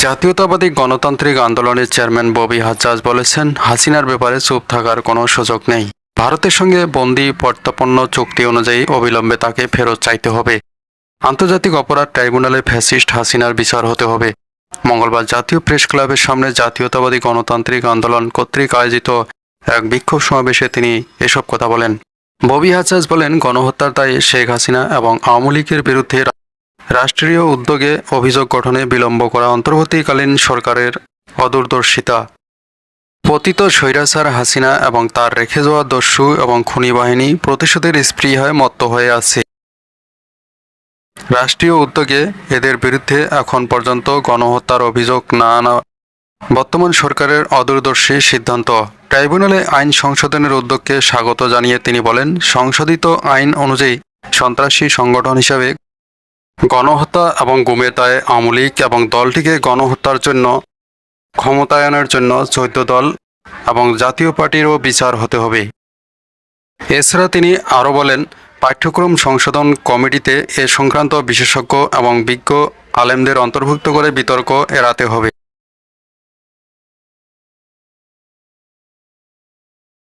জাতীয়তাবাদী গণতান্ত্রিক আন্দোলনের চেয়ারম্যান ববি হাজ্জাজ বলেছেন, হাসিনার ব্যাপারে চুপ থাকার কোনো সুযোগ নেই। ভারতের সঙ্গে বন্দি প্রত্যাপন্ন চুক্তি অনুযায়ী অবিলম্বে তাকে ফেরত চাইতে হবে। আন্তর্জাতিক অপরাধ ট্রাইব্যুনালে ফ্যাসিস্ট হাসিনার বিচার হতে হবে। মঙ্গলবার জাতীয় প্রেস ক্লাবের সামনে জাতীয়তাবাদী গণতান্ত্রিক আন্দোলন কর্তৃক আয়োজিত এক বিক্ষোভ সমাবেশে তিনি এসব কথা বলেন। ববি হাজ্জাজ বলেন, গণহত্যার দায়ে শেখ হাসিনা এবং আওয়ামী লীগের বিরুদ্ধে রাষ্ট্রীয় উদ্যোগে অভিযোগ গঠনে বিলম্ব করা অন্তর্বর্তীকালীন সরকারের অদূরদর্শিতা। পতিত স্বৈরাচার হাসিনা এবং তার রেখে যাওয়া দস্যু এবং খুনি বাহিনী প্রতিশোধের স্পৃহায় মত্ত হয়ে আছে। রাষ্ট্রীয় উদ্যোগে এদের বিরুদ্ধে এখন পর্যন্ত গণহত্যার অভিযোগ না আনা বর্তমান সরকারের অদূরদর্শী সিদ্ধান্ত। ট্রাইব্যুনালে আইন সংশোধনের উদ্যোগকে স্বাগত জানিয়ে তিনি বলেন, সংশোধিত আইন অনুযায়ী সন্ত্রাসী সংগঠন হিসাবে গণহত্যা এবং গুমের দায়ে আওয়ামী লীগ এবং দলটিকে গণহত্যার জন্য, ক্ষমতায়নের জন্য চৌদ্দ দল এবং জাতীয় পার্টিরও বিচার হতে হবে। এছাড়া তিনি আরও বলেন, পাঠ্যক্রম সংশোধন কমিটিতে এ সংক্রান্ত বিশেষজ্ঞ এবং বিজ্ঞ আলেমদের অন্তর্ভুক্ত করে বিতর্ক এড়াতে হবে।